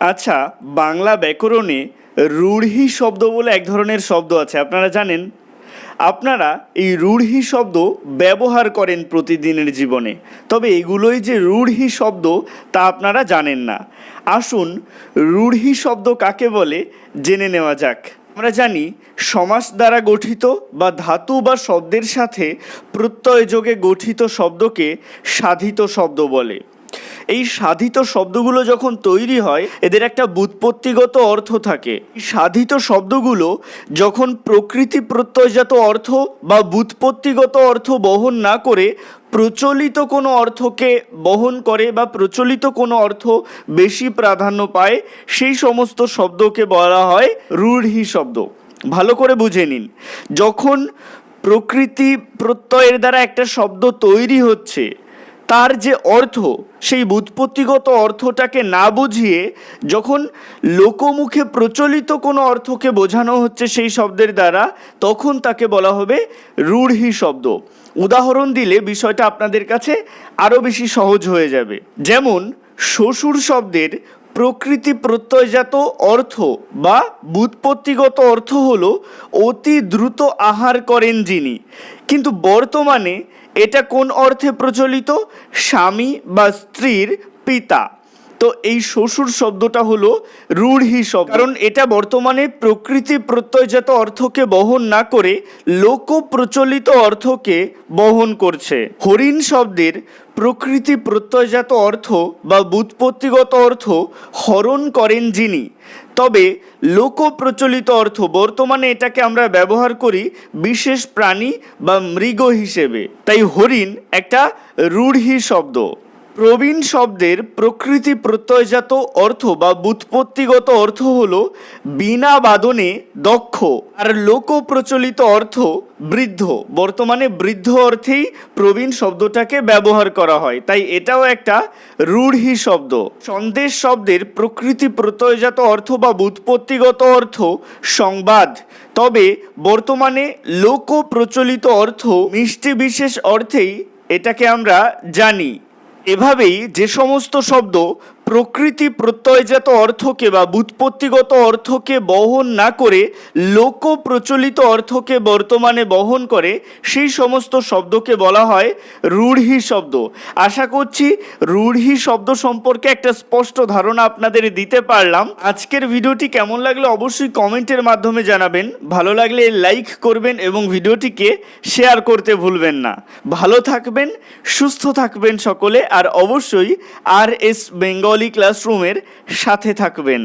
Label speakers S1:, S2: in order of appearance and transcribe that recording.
S1: আচ্ছা বাংলা ব্যাকরণে রূঢ়ি শব্দ বলে এক ধরনের শব্দ আছে, আপনারা জানেন? আপনারা এই রূঢ়ি শব্দ ব্যবহার করেন প্রতিদিনের জীবনে, তবে এগুলোই যে রূঢ়ি শব্দ তা আপনারা জানেন না। আসুন রূঢ়ি শব্দ কাকে বলে জেনে নেওয়া যাক। আমরা জানি, সমাস দ্বারা গঠিত বা ধাতু বা শব্দের সাথে প্রত্যয় যোগে গঠিত শব্দকে সাধিত শব্দ বলে। এই সাধিত শব্দগুলো যখন তৈরি হয়, এদের একটা বুৎপত্তিগত অর্থ থাকে। সাধিত শব্দগুলো যখন প্রকৃতি প্রত্যয়জাত অর্থ বা বুৎপত্তিগত অর্থ বহন না করে, প্রচলিত কোনো অর্থকে বহন করে বা প্রচলিত কোনো অর্থ বেশি প্রাধান্য পায়, সেই সমস্ত শব্দকে বলা হয় রূঢ়ি শব্দ। ভালো করে বুঝে নিন। যখন প্রকৃতি প্রত্যয়ের দ্বারা একটা শব্দ তৈরি হচ্ছে তার যে অর্থ, সেই বুৎপত্তিগত অর্থটাকে না বুঝিয়ে যখন লোকমুখে প্রচলিত কোনো অর্থকে বোঝানো হচ্ছে সেই শব্দের দ্বারা, তখন তাকে বলা হবে রূঢ়ি শব্দ। উদাহরণ দিলে বিষয়টা আপনাদের কাছে আরও বেশি সহজ হয়ে যাবে। যেমন, শ্বশুর শব্দের প্রকৃতি প্রত্যয়জাত অর্থ বা বুৎপত্তিগত অর্থ হলো অতি দ্রুত আহার করেন যিনি। কিন্তু বর্তমানে এটা কোন অর্থে প্রচলিত? স্বামী বা স্ত্রীর পিতা। তো এই শ্বশুর শব্দটা হলো রূঢ়ি শব্দ। কারণ এটা বর্তমানে প্রকৃতি প্রত্যয়জাত অর্থকে বহন না করে লোক প্রচলিত অর্থকে বহন করছে। হরিণ শব্দের প্রকৃতি প্রত্যয়জাত অর্থ বা বুৎপত্তিগত অর্থ হরণ করেন যিনি। তবে লোক প্রচলিত অর্থ বর্তমানে এটাকে আমরা ব্যবহার করি বিশেষ প্রাণী বা মৃগ হিসেবে। তাই হরিণ একটা রূঢ়ি শব্দ। প্রবীণ শব্দের প্রকৃতি প্রত্যয়জাত অর্থ বা বুৎপত্তিগত অর্থ হল বিনা বাদনে দক্ষ আর লোক প্রচলিত অর্থ বৃদ্ধ। বর্তমানে বৃদ্ধ অর্থেই প্রবীণ শব্দটাকে ব্যবহার করা হয়। তাই এটাও একটা রূঢ়ি শব্দ। সন্দেশ শব্দের প্রকৃতি প্রত্যয়জাত অর্থ বা বুৎপত্তিগত অর্থ সংবাদ। তবে বর্তমানে লোক প্রচলিত অর্থ মিষ্টি বিশেষ অর্থেই এটাকে আমরা জানি। এভাবেই যে সমস্ত শব্দ প্রকৃতি প্রত্যয়জাত অর্থকে বা বুৎপত্তিগত অর্থকে বহন না করে লোক প্রচলিত অর্থকে বর্তমানে বহন করে, সেই সমস্ত শব্দকে বলা হয় রূঢ়ি শব্দ। আশা করছি রূঢ়ি শব্দ সম্পর্কে একটা স্পষ্ট ধারণা আপনাদের দিতে পারলাম। আজকের ভিডিওটি কেমন লাগল অবশ্যই কমেন্টের মাধ্যমে জানাবেন। ভালো লাগলে লাইক করবেন এবং ভিডিওটিকে শেয়ার করতে ভুলবেন না। ভালো থাকবেন, সুস্থ থাকবেন সকলে, আর অবশ্যই আর এস বেঙ্গলি ক্লাসরুমের সাথে থাকবেন।